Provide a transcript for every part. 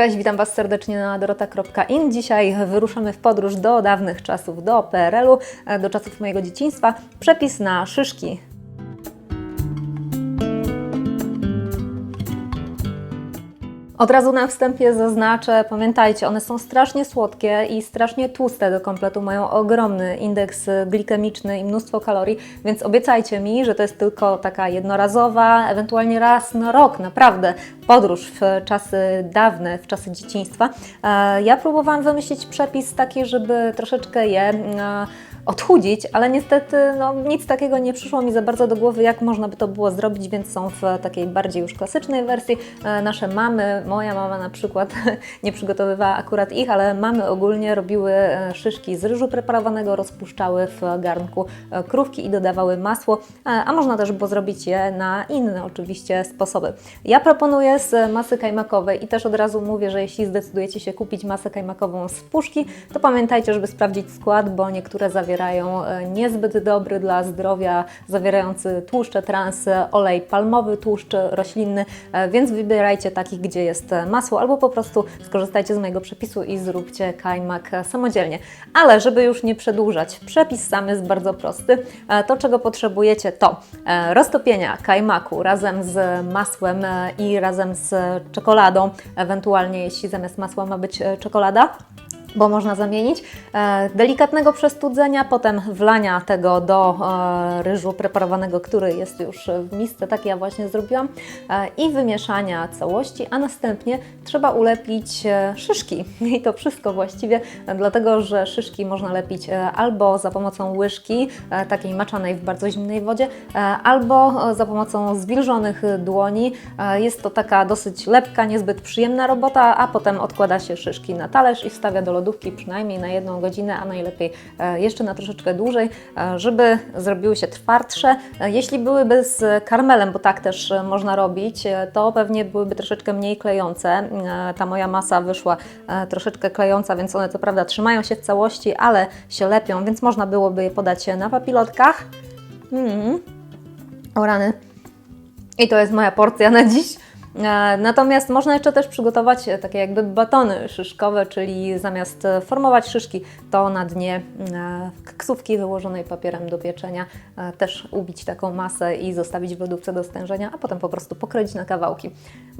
Cześć, witam Was serdecznie na dorota.in. Dzisiaj wyruszamy w podróż do dawnych czasów, do PRL-u, do czasów mojego dzieciństwa. Przepis na szyszki. Od razu na wstępie zaznaczę, pamiętajcie, one są strasznie słodkie i strasznie tłuste do kompletu, mają ogromny indeks glikemiczny i mnóstwo kalorii, więc obiecajcie mi, że to jest tylko taka jednorazowa, ewentualnie raz na rok, naprawdę, podróż w czasy dawne, w czasy dzieciństwa. E, Ja próbowałam wymyślić przepis taki, żeby troszeczkę je e, odchudzić, ale niestety no, nic takiego nie przyszło mi za bardzo do głowy, jak można by to było zrobić, więc są w takiej bardziej już klasycznej wersji. E, Nasze mamy, moja mama na przykład nie przygotowywała akurat ich, ale mamy ogólnie robiły e, szyszki z ryżu preparowanego, rozpuszczały w garnku e, krówki i dodawały masło, a można też było zrobić je na inne oczywiście sposoby. Ja proponuję z masy kajmakowej i też od razu mówię, że jeśli zdecydujecie się kupić masę kajmakową z puszki, to pamiętajcie, żeby sprawdzić skład, bo niektóre zawierają e, niezbyt dobry dla zdrowia, zawierający tłuszcze trans, e, olej palmowy, tłuszcz roślinny, e, więc wybierajcie takich, gdzie jest masło, albo po prostu skorzystajcie z mojego przepisu i zróbcie kajmak samodzielnie. Ale żeby już nie przedłużać, przepis sam jest bardzo prosty. To, czego potrzebujecie, to roztopienia kajmaku razem z masłem i razem z czekoladą, ewentualnie jeśli zamiast masła ma być czekolada bo można zamienić. E, delikatnego przestudzenia, potem wlania tego do e, ryżu preparowanego, który jest już w misce, tak ja właśnie zrobiłam, e, i wymieszania całości, a następnie trzeba ulepić szyszki. I to wszystko właściwie, dlatego że szyszki można lepić albo za pomocą łyżki, takiej maczanej w bardzo zimnej wodzie, albo za pomocą zwilżonych dłoni. Jest to taka dosyć lepka, niezbyt przyjemna robota, a potem odkłada się szyszki na talerz i wstawia do lodówki przynajmniej na jedną godzinę, a najlepiej e, jeszcze na troszeczkę dłużej, e, żeby zrobiły się twardsze. E, Jeśli byłyby z karmelem, bo tak też można robić, to pewnie byłyby troszeczkę mniej klejące. Ta moja masa wyszła troszeczkę klejąca, więc one co prawda trzymają się w całości, ale się lepią, więc można byłoby je podać na papilotkach. Mm. O rany. I to jest moja porcja na dziś. E, Natomiast można jeszcze też przygotować e, takie jakby batony szyszkowe, czyli zamiast e, formować szyszki, to na dnie ksówki wyłożonej papierem do pieczenia też ubić taką masę i zostawić w lodówce do stężenia, a potem po prostu pokroić na kawałki.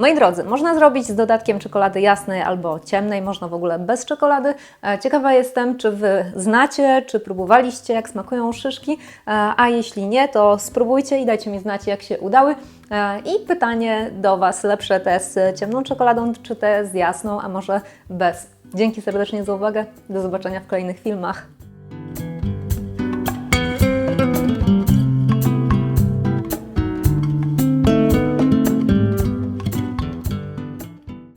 Moi drodzy, można zrobić z dodatkiem czekolady jasnej albo ciemnej, można w ogóle bez czekolady. E, Ciekawa jestem, czy Wy znacie, czy próbowaliście, jak smakują szyszki, E, a jeśli nie, to spróbujcie i dajcie mi znać, jak się udały. E, I pytanie do Was, lepsze te z ciemną czekoladą, czy te z jasną, a może bez? Dzięki serdecznie za uwagę, do zobaczenia w kolejnych filmach.